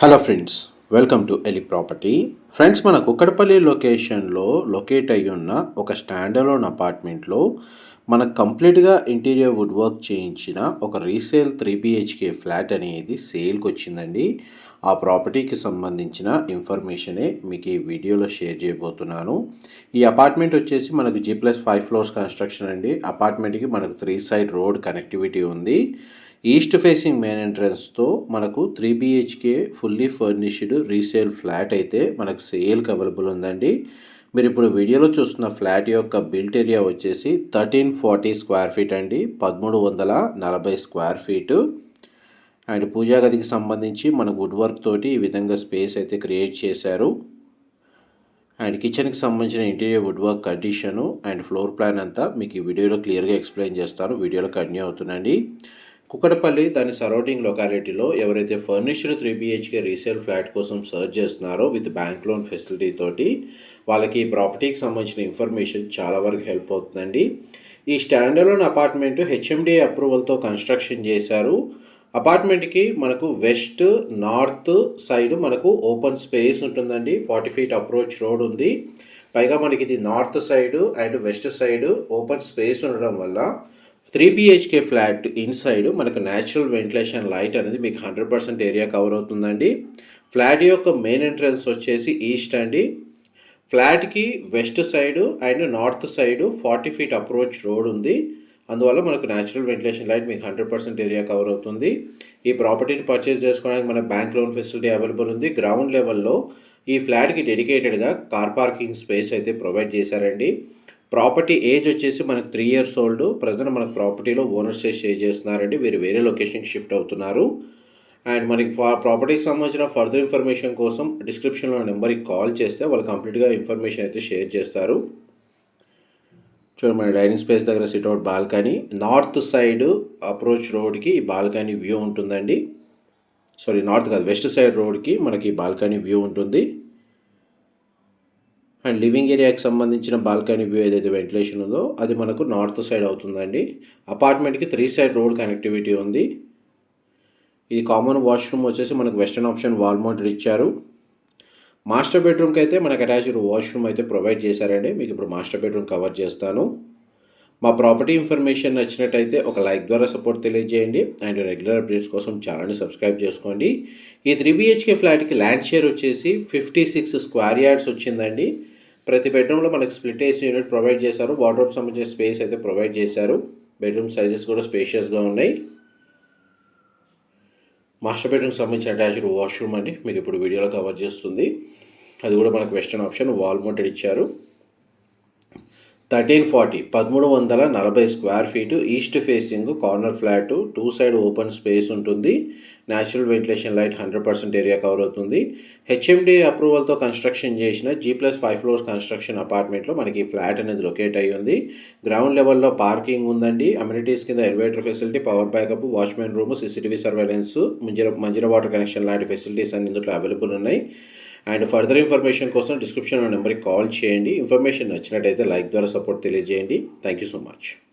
Hello friends welcome to Eli property friends మన కుక్కడపల్లి లొకేషన్లో locate అయి ఉన్న ఒక స్టాండర్లోన్ అపార్ట్మెంట్లో మనకు కంప్లీట్గా ఇంటీరియర్ వుడ్ వర్క్ చేయించిన ఒక రీసేల్ త్రీ బిహెచ్కే ఫ్లాట్ అనేది సేల్కి వచ్చిందండి ఆ ప్రాపర్టీకి సంబంధించిన ఇన్ఫర్మేషనే మీకు ఈ వీడియోలో షేర్ చేయబోతున్నాను. ఈ అపార్ట్మెంట్ వచ్చేసి మనకు G plus five floors construction అండి. అపార్ట్మెంట్కి మనకు త్రీ సైడ్ రోడ్ కనెక్టివిటీ ఉంది. ఈస్ట్ ఫేసింగ్ మెయిన్ ఎంట్రన్స్తో మనకు three BHK fully furnished resale flat అయితే మనకు సేల్కి అవైలబుల్ ఉందండి. మీరు ఇప్పుడు వీడియోలో చూస్తున్న ఫ్లాట్ యొక్క బిల్ట్ ఏరియా వచ్చేసి థర్టీన్ ఫార్టీ స్క్వేర్ ఫీట్ అండి. పదమూడు వందల నలభై స్క్వేర్ ఫీటు. అండ్ పూజా గదికి సంబంధించి మన వుడ్ వర్క్ తోటి ఈ విధంగా స్పేస్ అయితే క్రియేట్ చేశారు. అండ్ కిచెన్కి సంబంధించిన interior wood work condition and floor plan అంతా మీకు ఈ వీడియోలో క్లియర్గా ఎక్స్ప్లెయిన్ చేస్తాను. వీడియోలో కంటిన్యూ అవుతుందండి. కుక్కడపల్లి దాని సరౌండింగ్ లొకాలిటీలో ఎవరైతే furnished three BHK resale flat కోసం సర్చ్ చేస్తున్నారో విత్ బ్యాంక్ లోన్ ఫెసిలిటీ తోటి వాళ్ళకి ఈ ప్రాపర్టీకి సంబంధించిన ఇన్ఫర్మేషన్ చాలా వరకు హెల్ప్ అవుతుందండి. ఈ స్టాండర్లోన్ అపార్ట్మెంట్ హెచ్ఎండిఏ అప్రూవల్తో కన్స్ట్రక్షన్ చేశారు. అపార్ట్మెంట్కి మనకు వెస్ట్ నార్త్ సైడ్ మనకు ఓపెన్ స్పేస్ ఉంటుందండి. ఫార్టీ ఫీట్ అప్రోచ్ రోడ్ ఉంది. పైగా మనకి ఇది north side and west side open space ఉండడం వల్ల త్రీ బిహెచ్కే ఫ్లాట్ ఇన్సైడ్ మనకు న్యాచురల్ వెంటిలేషన్ లైట్ అనేది మీకు హండ్రెడ్ పర్సెంట్ ఏరియా కవర్ అవుతుందండి. ఫ్లాట్ యొక్క మెయిన్ ఎంట్రన్స్ వచ్చేసి ఈస్ట్ అండి. ఫ్లాట్కి west side and north side forty feet approach road ఉంది. అందువల్ల మనకు న్యాచురల్ వెంటిలేషన్ లైట్ మీకు హండ్రెడ్ పర్సెంట్ ఏరియా కవర్ అవుతుంది. ఈ ప్రాపర్టీని పర్చేస్ చేసుకోవడానికి మన బ్యాంక్ లోన్ ఫెసిలిటీ అవైలబుల్ ఉంది. గ్రౌండ్ లెవెల్లో ఈ ఫ్లాట్కి డెడికేటెడ్గా కార్ పార్కింగ్ స్పేస్ అయితే ప్రొవైడ్ చేశారండి. ప్రాపర్టీ ఏజ్ వచ్చేసి మనకు త్రీ ఇయర్స్ ఓల్డ్ ప్రజెంట్ మనకు ప్రాపర్టీలో ఓనర్స్ స్టే చేస్తున్నారండి. వీరు వేరే లొకేషన్కి షిఫ్ట్ అవుతున్నారు. అండ్ మనకి ప్రాపర్టీకి సంబంధించిన ఫర్దర్ ఇన్ఫర్మేషన్ కోసం డిస్క్రిప్షన్లో నెంబర్కి కాల్ చేస్తే వాళ్ళు కంప్లీట్గా ఇన్ఫర్మేషన్ అయితే షేర్ చేస్తారు. చూడండి మన డైనింగ్ స్పేస్ దగ్గర sit out balcony north side approach రోడ్కి ఈ బాల్కనీ వ్యూ ఉంటుందండి. సారీ నార్త్ కాదు వెస్ట్ సైడ్ రోడ్కి మనకి బాల్కనీ వ్యూ ఉంటుంది. అండ్ లివింగ్ ఏరియాకి సంబంధించిన బాల్కనీ వ్యూ ఏదైతే వెంటిలేషన్ ఉందో అది మనకు నార్త్ సైడ్ అవుతుందండి. అపార్ట్మెంట్కి త్రీ సైడ్ రోడ్ కనెక్టివిటీ ఉంది. ఇది కామన్ వాష్రూమ్ వచ్చేసి మనకు వెస్టర్న్ ఆప్షన్ వాల్ మౌంటెడ్ ఇచ్చారు. మాస్టర్ బెడ్రూమ్కి అయితే మనకు అటాచ్డ్ వాష్రూమ్ అయితే ప్రొవైడ్ చేశారండి. మీకు ఇప్పుడు మాస్టర్ బెడ్రూమ్ కవర్ చేస్తాను. మా ప్రాపర్టీ ఇన్ఫర్మేషన్ నచ్చినట్టయితే ఒక లైక్ ద్వారా సపోర్ట్ తెలియజేయండి. అండ్ రెగ్యులర్ అప్డేట్స్ కోసం ఛానల్ని సబ్స్క్రైబ్ చేసుకోండి. ఈ త్రీ బిహెచ్కే ఫ్లాట్కి ల్యాండ్ షేర్ వచ్చేసి ఫిఫ్టీ సిక్స్ స్క్వేర్ యార్డ్స్ వచ్చిందండి. ప్రతి బెడ్రూమ్లో మనకి స్ప్లిట్ ఏసీ యూనిట్ ప్రొవైడ్ చేశారు. వార్డ్రోబ్ సంబంధించిన స్పేస్ అయితే ప్రొవైడ్ చేశారు. బెడ్రూమ్ సైజెస్ కూడా స్పేషియస్గా ఉన్నాయి. మాస్టర్ బెడ్రూమ్ సంబంధించిన అటాచ్డ్ వాష్రూమ్ అని మీకు ఇప్పుడు వీడియోలో కవర్ చేస్తుంది. అది కూడా మనకు వెస్టర్న్ ఆప్షన్ వాల్ మౌంటెడ్ ఇచ్చారు. థర్టీన్ ఫార్టీ పదమూడు వందల నలభై square feet east facing corner flat two side open space ఉంటుంది. Natural ventilation light hundred percent area cover అవుతుంది. హెచ్ఎండి అప్రూవల్తో కన్స్ట్రక్షన్ చేసిన G plus five floors construction అపార్ట్మెంట్లో మనకి ఫ్లాట్ అనేది లొకేట్ అయ్యి ఉంది. గ్రౌండ్ లెవెల్లో పార్కింగ్ ఉందండి. అమ్యూనిటీస్ కింద elevator facility power backup watchman room CCTV surveillance Manjira Manjira water connection లాంటి ఫెసిలిటీస్ అన్ని ఇందులో అవైలబుల్ ఉన్నాయి. అండ్ ఫర్దర్ ఇన్ఫర్మేషన్ కోసం డిస్క్రిప్షన్ నెంబర్కి కాల్ చేయండి. ఇన్ఫర్మేషన్ నచ్చినట్టయితే లైక్ ద్వారా సపోర్ట్ తెలియజేయండి. Thank you so much.